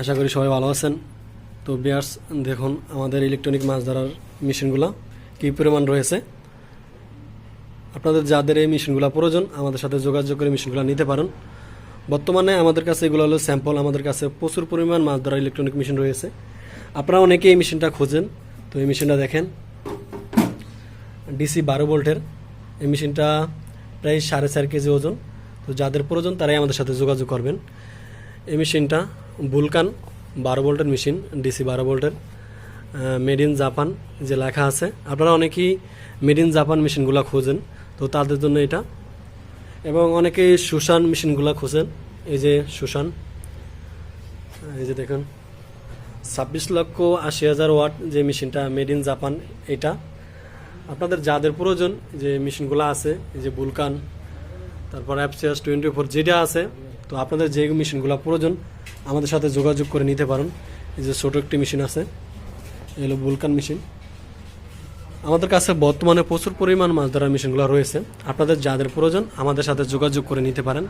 আশা করি সবাই ভালো আছেন। তো বিয়ার্স, দেখুন আমাদের ইলেকট্রনিক মাছ ধরার মেশিনগুলো কী পরিমাণ রয়েছে। আপনাদের যাদের এই মেশিনগুলো প্রয়োজন, আমাদের সাথে যোগাযোগ করে মেশিনগুলো নিতে পারেন। বর্তমানে আমাদের কাছে এগুলো হলো স্যাম্পল আমাদের কাছে প্রচুর পরিমাণ মাছ ধরার ইলেকট্রনিক মেশিন রয়েছে। আপনারা অনেকে এই মেশিনটা খোঁজেন, তো এই মেশিনটা দেখেন। ডিসি বারো ভোল্টের, এই মেশিনটা প্রায় সাড়ে চার কেজি ওজন। তো যাদের প্রয়োজন, তারাই আমাদের সাথে যোগাযোগ করবেন। এই মেশিনটা বুলকান বারো ভোল্টের মেশিন ডিসি বারো ভোল্টের মেড ইন জাপান যে লেখা আছে। আপনারা অনেকেই মেড ইন জাপান মেশিনগুলো খোঁজেন, তো তাদের জন্য এটা। এবং অনেকেই সুশান মেশিনগুলো খোঁজেন, এই যে সুশান, এই যে দেখুন, ছাব্বিশ লক্ষ আশি হাজার ওয়াট যে মেশিনটা মেড ইন জাপান এটা। আপনাদের যাদের প্রয়োজন যে মেশিনগুলো আছে, এই যে বুলকান তারপর অ্যাপসিয়াস টোয়েন্টি ফোর যেটা আছে তো আপনাদের যে মেশিনগুলো প্রয়োজন, আমাদের সাথে যোগাযোগ করে নিতে পারেন। এই যে ছোটো একটি মেশিন আছে, এই হলো বুলকান মেশিন। আমাদের কাছে বর্তমানে প্রচুর পরিমাণ মাছ ধরার মেশিনগুলো রয়েছে। আপনাদের যাদের প্রয়োজন, আমাদের সাথে যোগাযোগ করে নিতে পারেন।